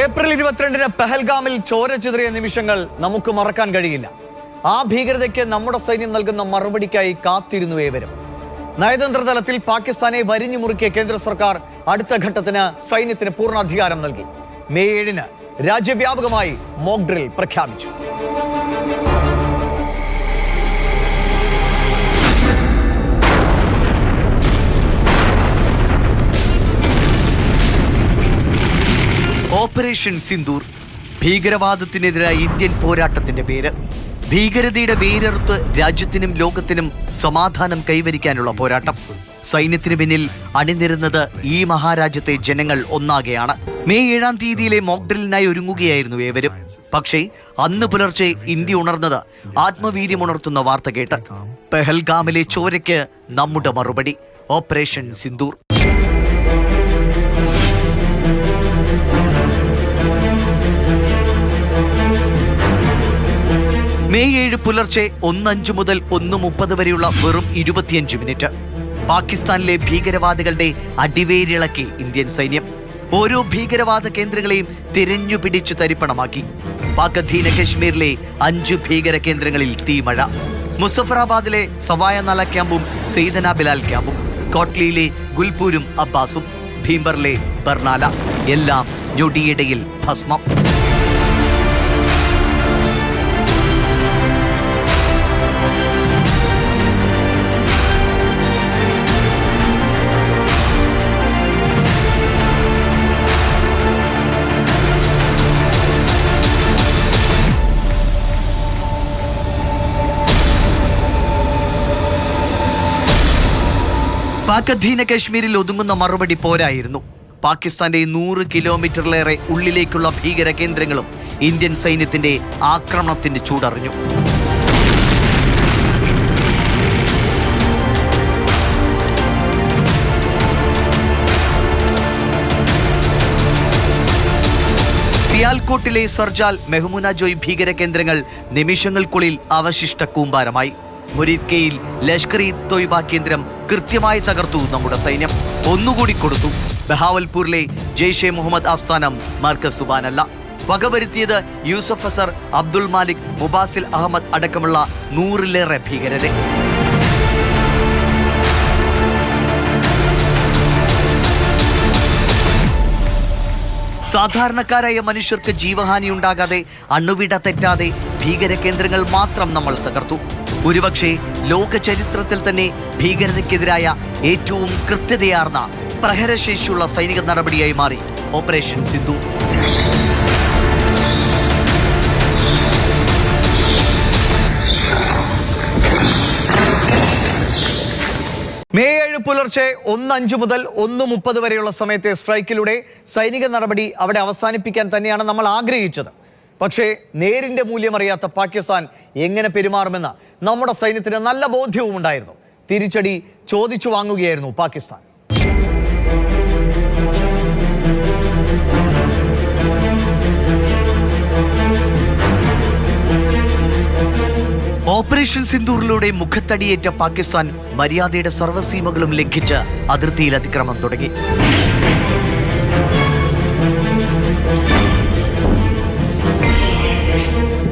April ഇരുപത്തിരണ്ടിന് പെഹൽഗാമിൽ ചോര ചിതറിയ നിമിഷങ്ങൾ നമുക്ക് മറക്കാൻ കഴിയില്ല. ആ ഭീകരതയ്ക്ക് നമ്മുടെ സൈന്യം നൽകുന്ന മറുപടിക്കായി കാത്തിരുന്നു ഏവരും. നയതന്ത്ര തലത്തിൽ പാകിസ്ഥാനെ വരിഞ്ഞു മുറുക്കിയ കേന്ദ്ര സർക്കാർ അടുത്ത ഘട്ടത്തിന് സൈന്യത്തിന് പൂർണ അധികാരം നൽകി. മെയ് ഏഴിന് രാജ്യവ്യാപകമായി മോക്ക് ഡ്രിൽ പ്രഖ്യാപിച്ചു. ഓപ്പറേഷൻ സിന്ദൂർ ഭീകരവാദത്തിനെതിരായ ഇന്ത്യൻ പോരാട്ടത്തിന്റെ പേര്. ഭീകരതയുടെ വേരറുത്ത് രാജ്യത്തിനും ലോകത്തിനും സമാധാനം കൈവരിക്കാനുള്ള പോരാട്ടം. സൈന്യത്തിന് പിന്നിൽ അണിനിരുന്നത് ഈ മഹാരാജ്യത്തെ ജനങ്ങൾ ഒന്നാകെയാണ്. മെയ് ഏഴാം തീയതിയിലെ മോക്ഡ്രിലിനായി ഒരുങ്ങുകയായിരുന്നു ഏവരും. പക്ഷേ അന്ന് പുലർച്ചെ ഇന്ത്യ ഉണർന്നത് ആത്മവീര്യമുണർത്തുന്ന വാർത്ത കേട്ട്. പെഹൽഗാമിലെ ചോരയ്ക്ക് നമ്മുടെ മറുപടി. ഓപ്പറേഷൻ സിന്ദൂർ. മെയ് ഏഴ് പുലർച്ചെ ഒന്നഞ്ച് മുതൽ ഒന്ന് മുപ്പത് വരെയുള്ള വെറും ഇരുപത്തിയഞ്ച് മിനിറ്റ്. പാകിസ്ഥാനിലെ ഭീകരവാദികളുടെ അടിവേരിളക്കി ഇന്ത്യൻ സൈന്യം. ഓരോ ഭീകരവാദ കേന്ദ്രങ്ങളെയും തിരഞ്ഞു പിടിച്ചു തരിപ്പണമാക്കി. പാക് അധീന കശ്മീരിലെ അഞ്ച് ഭീകര കേന്ദ്രങ്ങളിൽ തീമഴ. മുസഫറാബാദിലെ സവായ നല ക്യാമ്പും സെയ്ദന ബിലാൽ ക്യാമ്പും കോട്ട്ലിയിലെ ഗുൽപൂരും അബ്ബാസും ഭീംബറിലെ ബർണാല എല്ലാം ഞൊടിയിടയിൽ ഭസ്മം. പാക് അധീന കശ്മീരിൽ ഒതുങ്ങുന്ന മറുപടി പോരായിരുന്നു. പാകിസ്ഥാന്റെ നൂറ് കിലോമീറ്ററിലേറെ ഉള്ളിലേക്കുള്ള ഭീകര കേന്ദ്രങ്ങളും ഇന്ത്യൻ സൈന്യത്തിന്റെ ആക്രമണത്തിന്റെ ചൂടറിഞ്ഞു. സിയാൽകോട്ടിലെ സർജാൽ മെഹ്മുന ജോയ് ഭീകര കേന്ദ്രങ്ങൾ നിമിഷങ്ങൾക്കുള്ളിൽ അവശിഷ്ട കൂമ്പാരമായി. മുരീദ് കെയിൽ ലഷ്കർ ഇ തൊയ്ബ കേന്ദ്രം കൃത്യമായി തകർത്തു നമ്മുടെ സൈന്യം. ഒന്നുകൂടി കൊടുത്തു. ബഹാവൽപൂരിലെ ജെയ്ഷെ മുഹമ്മദ് ആസ്ഥാനം മാർക്കസ് സുബാനല്ല. വകവരുത്തിയത് യൂസഫ് അസർ അബ്ദുൾ മാലിക് മുബാസിൽ അഹമ്മദ് അടക്കമുള്ള നൂറിലേറെ ഭീകരരെ. സാധാരണക്കാരായ മനുഷ്യർക്ക് ജീവഹാനി ഉണ്ടാകാതെ അണുവിട തെറ്റാതെ ഭീകര കേന്ദ്രങ്ങൾ മാത്രം നമ്മൾ തകർത്തു. ഒരുപക്ഷെ ലോക ചരിത്രത്തിൽ തന്നെ ഭീകരതയ്ക്കെതിരായ ഏറ്റവും കൃത്യതയാർന്ന പ്രഹരശേഷിയുള്ള സൈനിക നടപടിയായി മാറി. ഓപ്പറേഷൻ സിന്ധു. മെയ് ഏഴ് പുലർച്ചെ ഒന്ന് അഞ്ച് മുതൽ ഒന്ന് മുപ്പത് വരെയുള്ള സമയത്തെ സ്ട്രൈക്കിലൂടെ സൈനിക നടപടി അവിടെ അവസാനിപ്പിക്കാൻ തന്നെയാണ് നമ്മൾ ആഗ്രഹിച്ചത്. പക്ഷേ നേരിന്റെ മൂല്യമറിയാത്ത പാകിസ്ഥാൻ എങ്ങനെ പെരുമാറുമെന്ന് നമ്മുടെ സൈന്യത്തിന് നല്ല ബോധ്യവും ഉണ്ടായിരുന്നു. തിരിച്ചടി ചോദിച്ചു വാങ്ങുകയായിരുന്നു പാകിസ്ഥാൻ. ഓപ്പറേഷൻ സിന്ദൂറിലൂടെ മുഖത്തടിയേറ്റ പാകിസ്ഥാൻ മര്യാദയുടെ സർവസീമകളും ലംഘിച്ച് അതിർത്തിയിൽ അതിക്രമം തുടങ്ങി.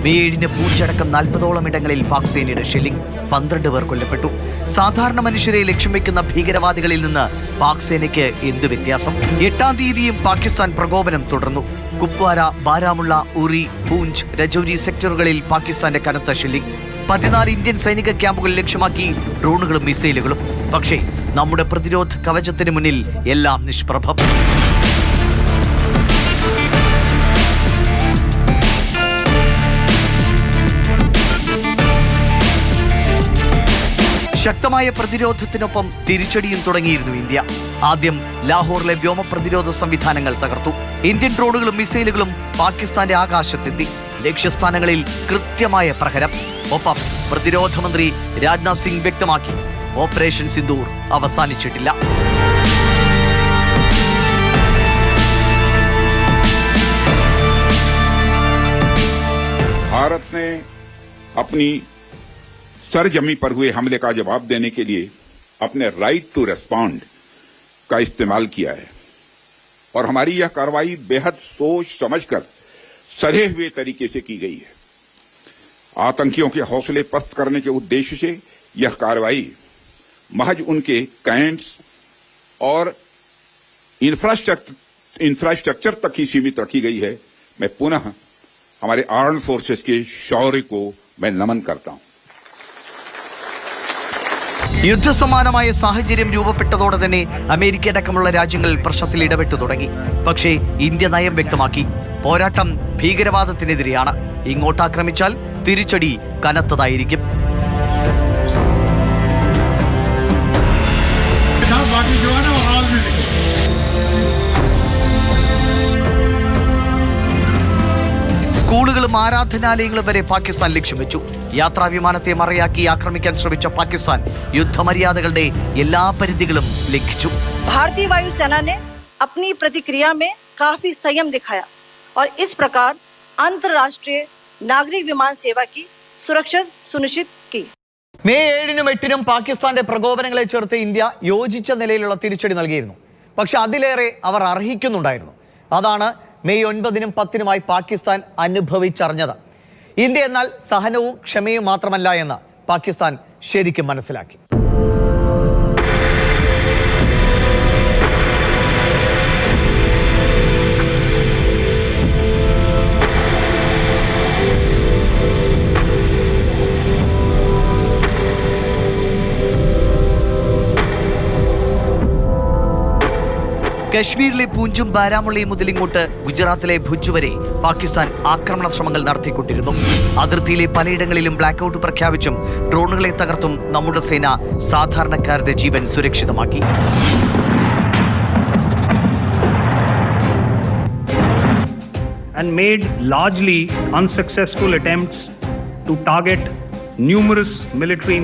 മെയ് ഏഴിന് പൂച്ചടക്കം നാൽപ്പതോളം ഇടങ്ങളിൽ പാക് സേനയുടെ ഷെല്ലിംഗ് പന്ത്രണ്ട് പേർ കൊല്ലപ്പെട്ടു. സാധാരണ മനുഷ്യരെ ലക്ഷ്യം വെക്കുന്ന ഭീകരവാദികളിൽ നിന്ന് പാക് സേനയ്ക്ക് എന്ത് വ്യത്യാസം? എട്ടാം തീയതിയും പാകിസ്ഥാൻ പ്രകോപനം തുടർന്നു. കുപ്വാര ബാരാമുള്ള ഉറി പൂഞ്ച് രജൌരി സെക്ടറുകളിൽ പാകിസ്ഥാന്റെ കനത്ത ഷെല്ലിംഗ്. പതിനാല് ഇന്ത്യൻ സൈനിക ക്യാമ്പുകൾ ലക്ഷ്യമാക്കി ഡ്രോണുകളും മിസൈലുകളും. പക്ഷേ നമ്മുടെ പ്രതിരോധ കവചത്തിന് മുന്നിൽ എല്ലാം നിഷ്പ്രഭം. ശക്തമായ പ്രതിരോധത്തിനൊപ്പം തിരിച്ചടിയും തുടങ്ങിയിരുന്നു ഇന്ത്യ ആദ്യം ലാഹോറിലെ വ്യോമ പ്രതിരോധ സംവിധാനങ്ങൾ തകർത്തു ഇന്ത്യൻ ഡ്രോണുകളും മിസൈലുകളും പാകിസ്ഥാന്റെ ആകാശത്തെത്തി ലക്ഷ്യസ്ഥാനങ്ങളിൽ കൃത്യമായ പ്രഹരം ഒപ്പം പ്രതിരോധ മന്ത്രി രാജ്നാഥ് സിംഗ് വ്യക്തമാക്കി ഓപ്പറേഷൻ സിന്ദൂർ അവസാനിച്ചിട്ടില്ല भारत ने अपनी सरजमी पर हुए हमले का जवाब देने के लिए अपने राइट टू रेस्पॉन्ड का इस्तेमाल किया है। और हमारी यह कार्रवाई बेहद सोच समझकर सधे हुए तरीके से की गई है। आतंकियों के हौसले पस्त करने के उद्देश्य से यह कार्रवाई महज उनके कैंट्स और इंफ्रास्ट्रक्चर इंफ्रास्ट्रक्चर तक ही सीमित रखी गई है। मैं पुनः हमारे आर्म फोर्सेस के शौर्य को मैं नमन करता हूँ। യുദ്ധസമാനമായ സാഹചര്യം രൂപപ്പെട്ടതോടെ തന്നെ അമേരിക്ക അടക്കമുള്ള രാജ്യങ്ങൾ പ്രശ്നത്തിൽ ഇടപെട്ടു തുടങ്ങി. പക്ഷേ ഇന്ത്യ നയം വ്യക്തമാക്കി. പോരാട്ടം ഭീകരവാദത്തിനെതിരെയാണ്. ഇങ്ങോട്ടാക്രമിച്ചാൽ തിരിച്ചടി കനത്തതായിരിക്കും. സ്കൂളുകളും ആരാധനാലയങ്ങളും വരെ പാകിസ്ഥാൻ ലക്ഷ്യം വെച്ചു യാത്രാ വിമാനത്തെ മറയാക്കി ആക്രമിക്കാൻ ശ്രമിച്ച പാകിസ്ഥാൻ യുദ്ധമര്യാദകളുടെ എല്ലാ പരിധികളും ലംഘിച്ചു भारतीय वायुसेना ने अपनी प्रतिक्रिया में काफी संयम दिखाया और इस प्रकार अंतर्राष्ट्रीय नागरिक विमान सेवा की सुरक्षा सुनिश्चित की മെയ് ഏഴിനും എട്ടിനും പാകിസ്ഥാന്റെ പ്രകോപനങ്ങളെ ചേർത്ത് ഇന്ത്യ യോജിച്ച നിലയിലുള്ള തിരിച്ചടി നൽകിയിരുന്നു പക്ഷെ അതിലേറെ അവർ അർഹിക്കുന്നുണ്ടായിരുന്നു അതാണ് മെയ് ഒൻപതിനും പത്തിനുമായി പാകിസ്ഥാൻ അനുഭവിച്ചറിഞ്ഞത്. ഇന്ത്യ എന്നാൽ സഹനവും ക്ഷമയും മാത്രമല്ല എന്ന് പാകിസ്ഥാൻ ശരിക്കും മനസ്സിലാക്കി. കശ്മീരിലെ പൂഞ്ചും ബാരാമുള്ളയും മുതൽ ഇങ്ങോട്ട് ഗുജറാത്തിലെ ഭുജ് വരെ പാകിസ്ഥാൻ ആക്രമണ ശ്രമങ്ങൾ നടത്തിക്കൊണ്ടിരുന്നു. അതിർത്തിയിലെ പലയിടങ്ങളിലും ബ്ലാക്ക് ഔട്ട് പ്രഖ്യാപിച്ചും ഡ്രോണുകളെ തകർത്തും നമ്മുടെ സേന സാധാരണക്കാരുടെ ജീവൻ സുരക്ഷിതമാക്കി. And made largely unsuccessful attempts to target numerous military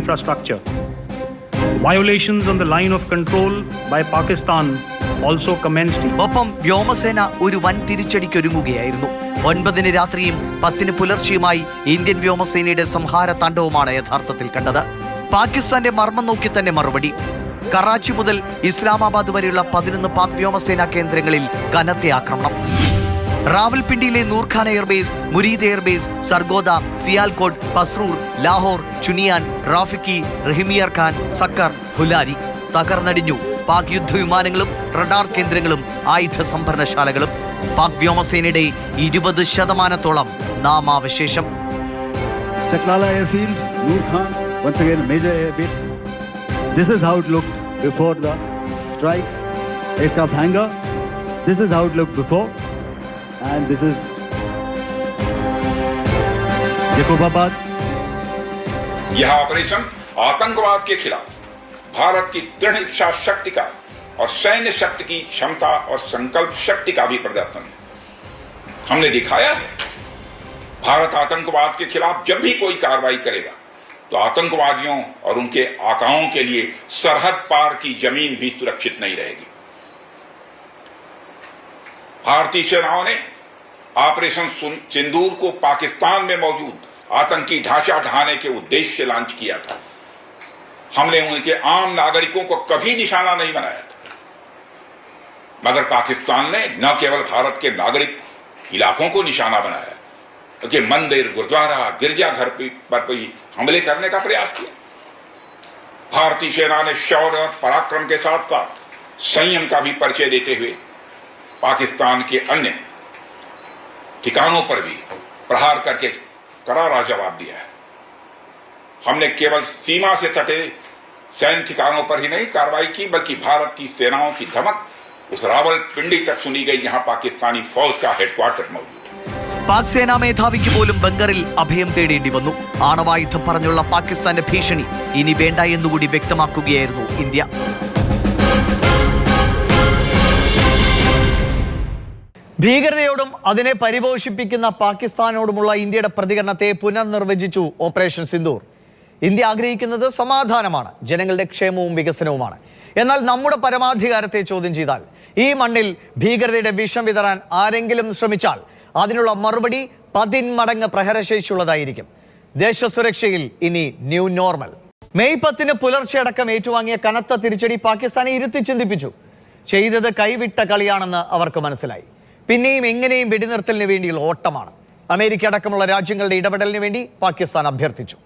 commenced. ഒപ്പം വ്യോമസേന ഒരു വൻ തിരിച്ചടിക്കൊരുങ്ങുകയായിരുന്നു. ഒൻപതിന് രാത്രിയും പത്തിന് പുലർച്ചെയുമായി ഇന്ത്യൻ വ്യോമസേനയുടെ സംഹാര താണ്ഡവമാണ് യഥാർത്ഥത്തിൽ കണ്ടത്. പാകിസ്ഥാന്റെ മർമ്മം നോക്കി തന്നെ മറുപടി. കറാച്ചി മുതൽ ഇസ്ലാമാബാദ് വരെയുള്ള പതിനൊന്ന് പാക് വ്യോമസേനാ കേന്ദ്രങ്ങളിൽ കനത്ത ആക്രമണം. റാവൽപിണ്ടിയിലെ നൂർഖാൻ എയർബേസ് മുരീദ് എയർബേസ് സർഗോദ സിയാൽകോട്ട് പസ്രൂർ ലാഹോർ ചുനിയാൻ റാഫിക്കി റഹിമിയർ ഖാൻ സക്കർ ഹുലാരി തകർന്നടിഞ്ഞു. പാക് യുദ്ധവിമാനങ്ങളും റഡാർ കേന്ദ്രങ്ങളും ആയുധ സംഭരണശാലകളും പാക് വ്യോമസേനയുടെ ഇരുപത് ശതമാനത്തോളം നാമാവശേഷം Chaklala airfield, Noor Khan, once again a major air base. This is how it looked before the strike. Aircraft hangar. This is how it looked before. And this is Jacobabad. यह operation आतंकवाद के खिलाफ भारत की दृढ़ इच्छा शक्ति का और सैन्य शक्ति की क्षमता और संकल्प शक्ति का भी प्रदर्शन है। हमने दिखाया है, भारत आतंकवाद के खिलाफ जब भी कोई कार्रवाई करेगा तो आतंकवादियों और उनके आकाओं के लिए सरहद पार की ज़मीन भी सुरक्षित नहीं रहेगी। भारतीय सेनाओं ने ऑपरेशन सिंदूर को पाकिस्तान में मौजूद आतंकी ढांचा ढहाने के उद्देश्य से लॉन्च किया था। हमने उनके आम नागरिकों को कभी निशाना नहीं बनाया था। मगर पाकिस्तान ने न केवल भारत के नागरिक इलाकों को निशाना बनाया, बल्कि मंदिर, गुरुद्वारा गिरजाघर पर भी हमले करने का प्रयास किया। भारतीय सेना ने शौर्य और पराक्रम के साथ साथ संयम का भी परिचय देते हुए पाकिस्तान के अन्य ठिकानों पर भी प्रहार करके करारा जवाब दिया है। हमने केवल सीमा से सटे सैन्य ठिकानों पर ही नहीं कार्रवाई की बल्कि भारत की सेनाओं की धमक उस रावलपिंडी तक सुनी गई जहां पाकिस्तानी फौज का हेडक्वार्टर मौजूद है പാക് സേനാ മേധാവിക്ക് പോലും ബംഗറിൽ അഭയം തേടേണ്ടി വന്നു ആണവായുധം പറഞ്ഞുള്ള പാകിസ്ഥാന്റെ ഭീഷണി ഇനി വേണ്ട എന്നുകൂടി വ്യക്തമാക്കുകയായിരുന്നു ഇന്ത്യ ഭീകരതയോടും അതിനെ പരിപോഷിപ്പിക്കുന്ന പാകിസ്ഥാനോടുമുള്ള ഇന്ത്യയുടെ പ്രതികരണത്തെ പുനർനിർവചിച്ചു ഓപ്പറേഷൻ സിന്ദൂർ ഇന്ത്യ ആഗ്രഹിക്കുന്നത് സമാധാനമാണ് ജനങ്ങളുടെ ക്ഷേമവും വികസനവുമാണ്. എന്നാൽ നമ്മുടെ പരമാധികാരത്തെ ചോദ്യം ചെയ്താൽ ഈ മണ്ണിൽ ഭീകരതയുടെ വിഷം വിതറാൻ ആരെങ്കിലും ശ്രമിച്ചാൽ അതിനുള്ള മറുപടി പതിന്മടങ്ങ് പ്രഹരശേഷിയുള്ളതായിരിക്കും. ദേശസുരക്ഷയിൽ ഇനി ന്യൂ നോർമൽ. മെയ് പത്തിന് പുലർച്ചെ അടക്കം ഏറ്റുവാങ്ങിയ കനത്ത തിരിച്ചടി പാകിസ്ഥാനെ ഇരുത്തി ചിന്തിപ്പിച്ചു. ചെയ്തത് കൈവിട്ട കളിയാണെന്ന് അവർക്ക് മനസ്സിലായി. പിന്നെയും എങ്ങനെയും വെടിനിർത്തലിന് വേണ്ടിയുള്ള ഓട്ടമാണ്. അമേരിക്ക അടക്കമുള്ള രാജ്യങ്ങളുടെ ഇടപെടലിന് വേണ്ടി പാകിസ്ഥാൻ അഭ്യർത്ഥിച്ചു.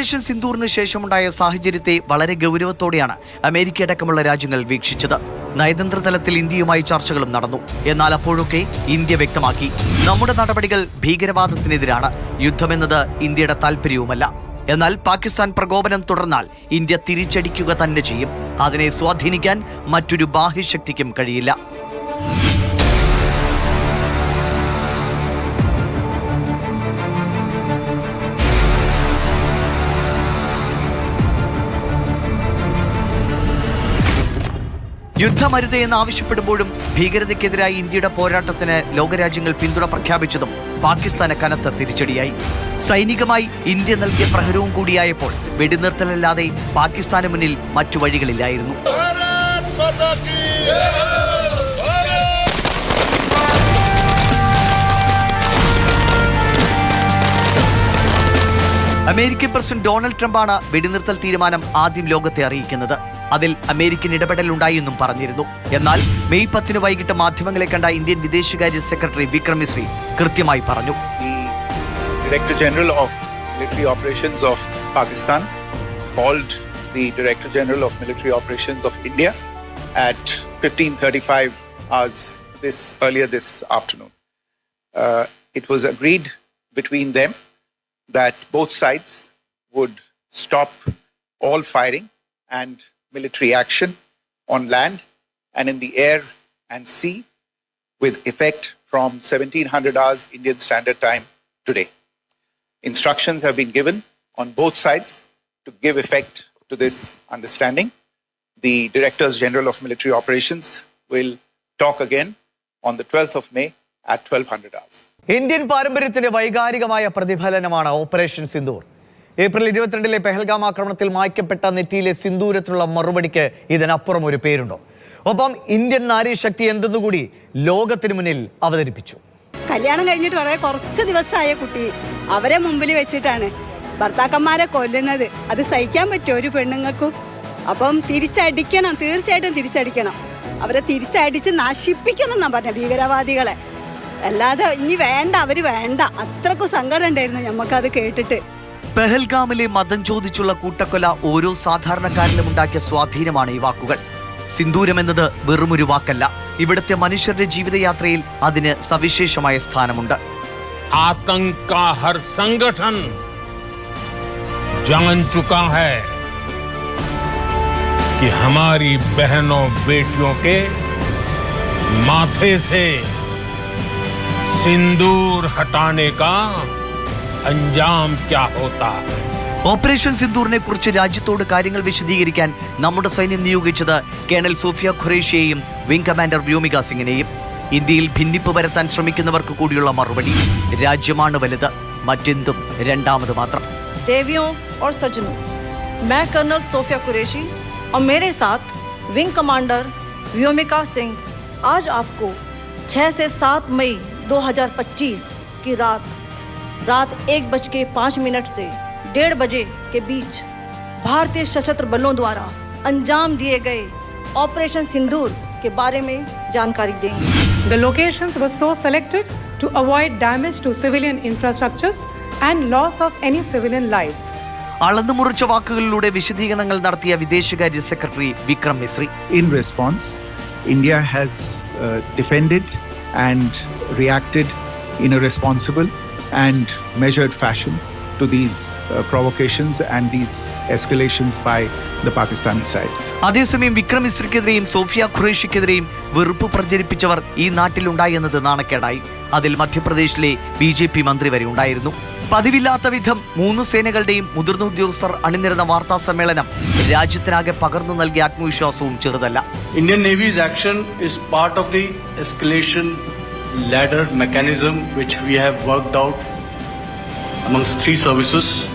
ഓപ്പറേഷൻ സിന്ദൂറിന് ശേഷമുണ്ടായ സാഹചര്യത്തെ വളരെ ഗൗരവത്തോടെയാണ് അമേരിക്ക അടക്കമുള്ള രാജ്യങ്ങൾ വീക്ഷിച്ചത്. നയതന്ത്ര തലത്തിൽ ഇന്ത്യയുമായി ചർച്ചകളും നടന്നു. എന്നാൽ അപ്പോഴൊക്കെ ഇന്ത്യ വ്യക്തമാക്കി. നമ്മുടെ നടപടികൾ ഭീകരവാദത്തിനെതിരാണ്. യുദ്ധമെന്നത് ഇന്ത്യയുടെ താല്പര്യവുമല്ല എന്നാൽ പാകിസ്ഥാൻ പ്രകോപനം തുടർന്നാൽ ഇന്ത്യ തിരിച്ചടിക്കുക തന്നെ ചെയ്യും. അതിനെ സ്വാധീനിക്കാൻ മറ്റൊരു ബാഹ്യശക്തിക്കും കഴിയില്ല. യുദ്ധമരുത് എന്ന് ആവശ്യപ്പെടുമ്പോഴും ഭീകരതയ്ക്കെതിരായി ഇന്ത്യയുടെ പോരാട്ടത്തിന് ലോകരാജ്യങ്ങൾ പിന്തുണ പ്രഖ്യാപിച്ചതും പാകിസ്ഥാന് കനത്ത തിരിച്ചടിയായി. സൈനികമായി ഇന്ത്യ നൽകിയ പ്രഹരവും കൂടിയായപ്പോൾ വെടിനിർത്തലല്ലാതെ പാകിസ്ഥാന് മുന്നിൽ മറ്റു വഴികളില്ലായിരുന്നു. അമേരിക്കൻ പ്രസിഡന്റ് ഡൊണാൾഡ് ട്രംപാണ് വെടിനിർത്തൽ തീരുമാനം ആദ്യം ലോകത്തെ അറിയിക്കുന്നത്. അതിൽ അമേരിക്കൻ ഇടപെടൽ ഉണ്ടായെന്നും പറഞ്ഞിരുന്നു എന്നാൽ മെയ് പത്തിന് വൈകിട്ട് മാധ്യമങ്ങളെ കണ്ട ഇന്ത്യൻ വിദേശകാര്യ സെക്രട്ടറി വിക്രം മിശ്രി കൃത്യമായി പറഞ്ഞു Director General of Military Operations of Pakistan called the Director General of Military Operations of India at 15:35 hours this earlier this afternoon. Uh, it was agreed between them that both sides would stop all firing and military action on land and in the air and sea with effect from 1700 hours Indian Standard Time today. Instructions have been given on both sides to give effect to this understanding. The Directors General of Military Operations will talk again on the 12th of May at 1200 hours. Indian പാരമ്പര്യത്തിന്റെ വൈകാരികമായ പ്രതിഫലനമാണ് operation Sindoor April ഇരുപത്തിരണ്ടിലെ പെഹൽഗാം ആക്രമണത്തിൽ മായ്ക്കപ്പെട്ട നെറ്റിയിലെ സിന്ദൂരത്തിലുള്ള മറുപടിക്ക് ഇതിനപ്പുറം ഒരു പേരുണ്ടോ? ഒപ്പം ഇന്ത്യൻ നാരീ ശക്തി എന്തെന്നുകൂടി ലോകത്തിന് മുന്നിൽ അവതരിപ്പിച്ചു. കല്യാണം കഴിഞ്ഞിട്ട് വളരെ കുറച്ച് ദിവസമായ കുട്ടി അവരെ മുമ്പിൽ വെച്ചിട്ടാണ് ഭർത്താക്കന്മാരെ കൊല്ലുന്നത്. അത് സഹിക്കാൻ പറ്റുമോ ഒരു പെണ്ണുങ്ങൾക്കും? അപ്പം തിരിച്ചടിക്കണം തീർച്ചയായിട്ടും തിരിച്ചടിക്കണം. അവരെ തിരിച്ചടിച്ച് നശിപ്പിക്കണം എന്നാ പറഞ്ഞ ഭീകരവാദികളെ. അല്ലാതെ ഇനി വേണ്ട അവർ വേണ്ട. അത്രക്കും സങ്കടം ഉണ്ടായിരുന്നു ഞമ്മക്കത് കേട്ടിട്ട്. പെഹൽഗാമിലെ മതം ചോദിച്ചുള്ള കൂട്ടക്കൊല ഓരോ സാധാരണക്കാരിലും ഉണ്ടാക്കിയ സ്വാധീനമാണ് ഈ വാക്കുകൾ സിന്ദൂരം എന്നത് വെറുമൊരു വാക്കല്ല ഇവിടുത്തെ മനുഷ്യരുടെ ജീവിതയാത്രയിൽ അതിന് സവിശേഷമായ സ്ഥാനമുണ്ട് आतंक का हर संगठन जान चुका है कि हमारी बहनों बेटियों के माथे से सिंदूर हटाने का अंजाम क्या होता है ഓപ്പറേഷൻ സിന്ദൂറിനെ കുറിച്ച് രാജ്യത്തോട് കാര്യങ്ങൾ വിശദീകരിക്കാൻ നമ്മുടെ സൈന്യം നിയോഗിച്ചത് colonel Sophia ഖുറേഷിയെയും wing commander Vyomika സിംഗിനെയും ഇന്ത്യയിൽ ഭിന്നിപ്പ് വരുത്താൻ ശ്രമിക്കുന്നവർക്ക് കൂടിയുള്ള മറുപടി രാജ്യമാണ് വലുത് മറ്റെന്തും രണ്ടാമത് മാത്രം देवियों और सज्जनों मैं कर्नल सोफिया कुरैशी और मेरे साथ विंग कमांडर व्योमिका सिंह आज आपको 6 से 7 मई 2025 की रात रात एक बज के पाँच मिनट से डेढ़ बजे के बीच भारतीय सशस्त्र बलों द्वारा अंजाम दिए गए ऑपरेशन सिंदूर के बारे में जानकारी देंगे The locations were so selected to avoid damage to civilian infrastructures and loss of any civilian lives. അളന്നു മുറിച്ച വാക്കുകളിലൂടെ വിശദീകരണങ്ങൾ നടത്തിയ വിദേശകാര്യ secretary Vikram Misri in response, India has uh, defended and reacted in a responsible and measured fashion to these uh, provocations and these escalations by the Pakistani side. അതേസമയം Vikram മിശ്രയ്ക്കെതിരെയും Sophia ഖുറേഷിക്കെതിരെയും വെറുപ്പ് പ്രചരിപ്പിച്ചവർ ഈ നാട്ടിലുണ്ടായി എന്നത് നാണക്കേടായി. അതിൽ മധ്യപ്രദേശിലെ ബി ജെ പി മന്ത്രി വരെ ഉണ്ടായിരുന്നു. പതിവില്ലാത്ത വിധം മൂന്ന് സേനകളുടെയും മുതിർന്ന ഉദ്യോഗസ്ഥർ അണിനിരുന്ന വാർത്താ സമ്മേളനം രാജ്യത്തിനാകെ പകർന്നു നൽകിയ ആത്മവിശ്വാസവും ചെറുതല്ല. Indian Navy's action is part of the escalation ladder mechanism which we have worked out amongst three services.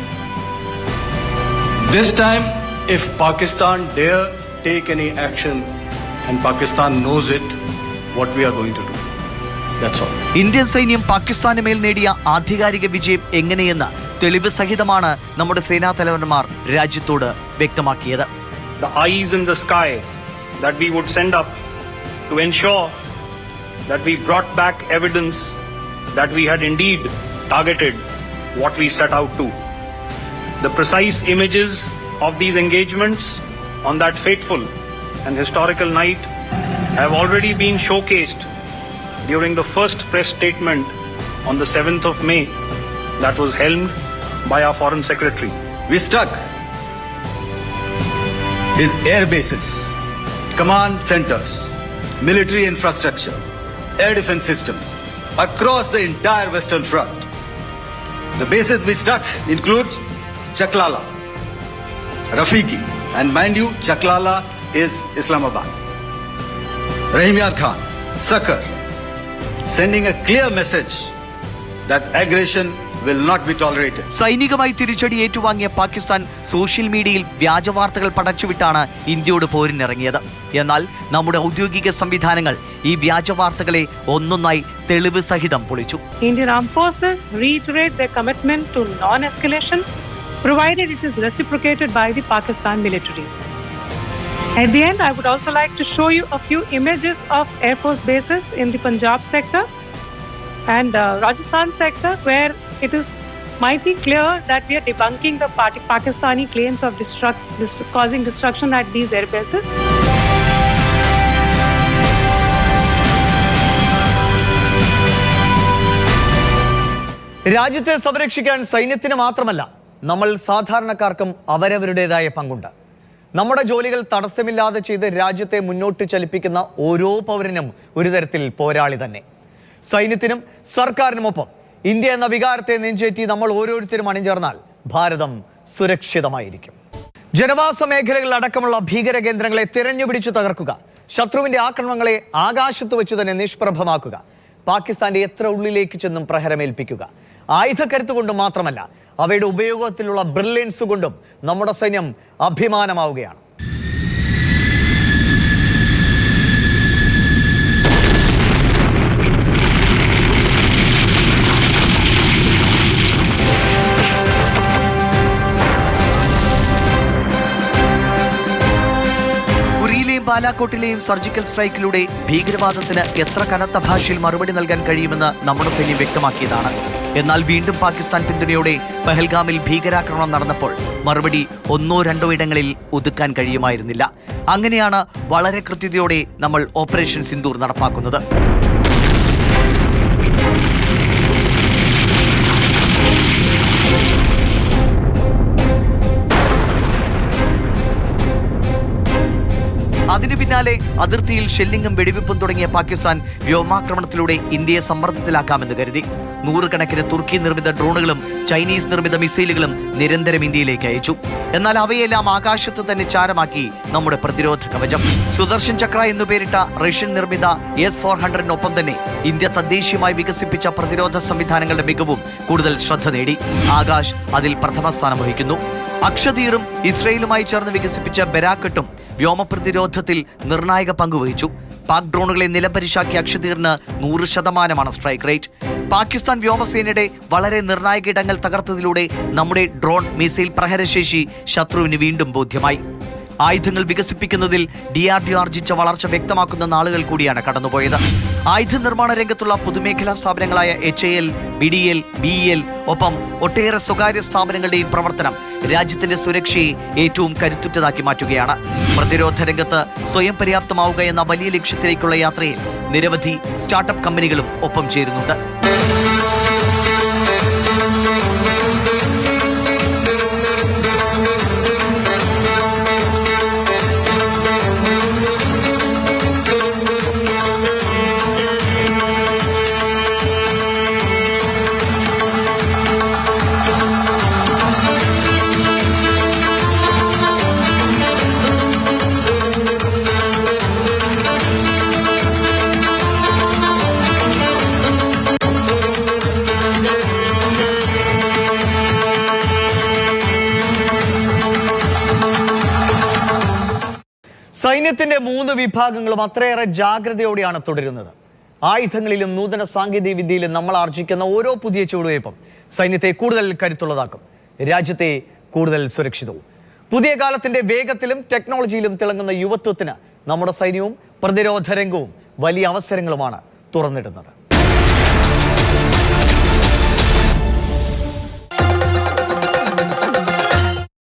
This time, if Pakistan dare take any action, and Pakistan knows it, what we are going to do. That's all. Indian സൈന്യം പാകിസ്ഥാന് മേൽ നേടിയ ആധികാരിക വിജയം എങ്ങനെയെന്ന് തെളിവ് സഹിതമാണ് നമ്മുടെ സേനാ തലവന്മാർ രാജ്യത്തോട് വ്യക്തമാക്കിയത് The eyes in the sky that we would send up to ensure that we brought back evidence that we had indeed targeted what we set out to. The precise images of these engagements on that fateful and historical night have already been showcased during the first press statement on the 7th of May that was held by our Foreign Secretary. We struck his air bases, command centers, military infrastructure, air defense systems across the entire Western Front. The bases we struck include Chaklala, Rafiki, and mind you, Chaklala is Islamabad. Rahim Yar Khan, Sakar, sending a clear message that aggression will not be tolerated. സൈനികമായി തിരിച്ചടി ഏറ്റുവാങ്ങിയ Pakistan social മീഡിയയിൽ വ്യാജവാർത്തകൾ പടച്ചുവിട്ടാണ് ഇന്ത്യയോട് പോരിനിറങ്ങിയത് എന്നാൽ നമ്മുടെ ഔദ്യോഗിക സംവിധാനങ്ങൾ ഈ വ്യാജവാർത്തകളെ ഒന്നൊന്നായി തെളിവ് സഹിതം പൊളിച്ചു Indian Armed Forces reiterate their commitment to non-escalation, provided it is reciprocated by the Pakistan military. At the end, I would also like to show you a few images of Air Force bases in the Punjab sector and uh, Rajasthan sector, where it is mighty clear that we are debunking the Pakistani claims of destruct, dest- causing destruction at these airbases. രാജ്യത്തെ സംരക്ഷിക്കാൻ സൈന്യത്തിന് മാത്രമല്ല നമ്മൾ സാധാരണക്കാർക്കും അവരവരുടേതായ പങ്കുണ്ട് നമ്മുടെ ജോലികൾ തടസ്സമില്ലാതെ ചെയ്ത് രാജ്യത്തെ മുന്നോട്ട് ചലിപ്പിക്കുന്ന ഓരോ പൗരനും ഒരു തരത്തിൽ പോരാളി തന്നെ സൈന്യത്തിനും സർക്കാരിനുമൊപ്പം ഇന്ത്യ എന്ന വികാരത്തെ നെഞ്ചേറ്റി നമ്മൾ ഓരോരുത്തരും അണിചേർന്നാൽ ഭാരതം സുരക്ഷിതമായിരിക്കും. ജനവാസ മേഖലകളിലടക്കമുള്ള ഭീകര കേന്ദ്രങ്ങളെ തിരഞ്ഞുപിടിച്ചു തകർക്കുക ശത്രുവിന്റെ ആക്രമണങ്ങളെ ആകാശത്ത് വെച്ച് തന്നെ നിഷ്പ്രഭമാക്കുക പാകിസ്ഥാന്റെ എത്ര ഉള്ളിലേക്ക് ചെന്നും പ്രഹരമേൽപ്പിക്കുക. ആയുധക്കരുത്ത് കൊണ്ടും മാത്രമല്ല അവയുടെ ഉപയോഗത്തിലുള്ള ബ്രില്യൻസ് കൊണ്ടും നമ്മുടെ സൈന്യം അഭിമാനമാവുകയാണ്. ബാലാക്കോട്ടിലെയും സർജിക്കൽ സ്ട്രൈക്കിലൂടെ ഭീകരവാദത്തിന് എത്ര കനത്ത ഭാഷയിൽ മറുപടി നൽകാൻ കഴിയുമെന്ന് നമ്മുടെ സൈന്യം വ്യക്തമാക്കിയതാണ്. എന്നാൽ വീണ്ടും പാകിസ്ഥാൻ പിന്തുണയോടെ പെഹൽഗാമിൽ ഭീകരാക്രമണം നടന്നപ്പോൾ മറുപടി ഒന്നോ രണ്ടോ ഇടങ്ങളിൽ ഒതുക്കാൻ കഴിയുമായിരുന്നില്ല. അങ്ങനെയാണ് വളരെ കൃത്യതയോടെ നമ്മൾ ഓപ്പറേഷൻ സിന്ദൂർ നടപ്പാക്കുന്നത്. അതിനു പിന്നാലെ അതിർത്തിയിൽ ഷെല്ലിങ്ങും വെടിവെപ്പും തുടങ്ങിയ പാകിസ്ഥാൻ വ്യോമാക്രമണത്തിലൂടെ ഇന്ത്യയെ സമ്മർദ്ദത്തിലാക്കാമെന്ന് കരുതി. നൂറുകണക്കിന് തുർക്കി നിർമ്മിത ഡ്രോണുകളും ചൈനീസ് നിർമ്മിത മിസൈലുകളും നിരന്തരം ഇന്ത്യയിലേക്ക് അയച്ചു. എന്നാൽ അവയെല്ലാം ആകാശത്ത് തന്നെ ചാരമാക്കി നമ്മുടെ പ്രതിരോധ കവചം. സുദർശൻ ചക്ര എന്നു പേരിട്ട റഷ്യൻ നിർമ്മിത എസ് ഫോർ ഹൺഡ്രഡിനൊപ്പം തന്നെ ഇന്ത്യ തദ്ദേശീയമായി വികസിപ്പിച്ച പ്രതിരോധ സംവിധാനങ്ങളുടെ മികവും കൂടുതൽ ശ്രദ്ധ നേടി. ആകാശ് അതിൽ പ്രഥമ സ്ഥാനം വഹിക്കുന്നു. അക്ഷതീറും ഇസ്രയേലുമായി ചേർന്ന് വികസിപ്പിച്ച ബെരാക്കട്ടും വ്യോമ പ്രതിരോധത്തിൽ നിർണായക പങ്കുവഹിച്ചു പാക് ഡ്രോണുകളെ നിലംപരിശാക്കിയ അക്ഷതീറിന് നൂറ് ശതമാനമാണ് സ്ട്രൈക്ക് റേറ്റ്. പാകിസ്ഥാൻ വ്യോമസേനയുടെ വളരെ നിർണായക ഇടങ്ങൾ തകർത്തതിലൂടെ നമ്മുടെ ഡ്രോൺ മിസൈൽ പ്രഹരശേഷി ശത്രുവിന് വീണ്ടും ബോധ്യമായി. ആയുധങ്ങൾ വികസിപ്പിക്കുന്നതിൽ ഡി ആർ ഡി ആർജിച്ച വളർച്ച വ്യക്തമാക്കുന്ന നാളുകൾ കൂടിയാണ് കടന്നുപോയത്. ആയുധ നിർമ്മാണ രംഗത്തുള്ള പൊതുമേഖലാ സ്ഥാപനങ്ങളായ H A L B D L B L ഒപ്പം ഒട്ടേറെ സ്വകാര്യ സ്ഥാപനങ്ങളുടെയും പ്രവർത്തനം രാജ്യത്തിന്റെ സുരക്ഷയെ ഏറ്റവും കരുത്തുറ്റതാക്കി മാറ്റുകയാണ്. പ്രതിരോധ രംഗത്ത് സ്വയം പര്യാപ്തമാവുക എന്ന വലിയ ലക്ഷ്യത്തിലേക്കുള്ള യാത്രയിൽ നിരവധി സ്റ്റാർട്ടപ്പ് കമ്പനികളും ഒപ്പം ചേരുന്നുണ്ട്. സൈന്യത്തിന്റെ മൂന്ന് വിഭാഗങ്ങളും അത്രയേറെ ജാഗ്രതയോടെയാണ് തുടരുന്നത്. ആയുധങ്ങളിലും നൂതന സാങ്കേതിക വിദ്യയിലും നമ്മൾ ആർജിക്കുന്ന ഓരോ പുതിയ ചുവടുവയ്പും സൈന്യത്തെ കൂടുതൽ കരുത്തുള്ളതാക്കും. രാജ്യത്തെ കൂടുതൽ സുരക്ഷിതവും. പുതിയ കാലത്തിന്റെ വേഗത്തിലും ടെക്നോളജിയിലും തിളങ്ങുന്ന യുവത്വത്തിന് നമ്മുടെ സൈന്യവും പ്രതിരോധ രംഗവും വലിയ അവസരങ്ങളുമാണ് തുറന്നിടുന്നത്.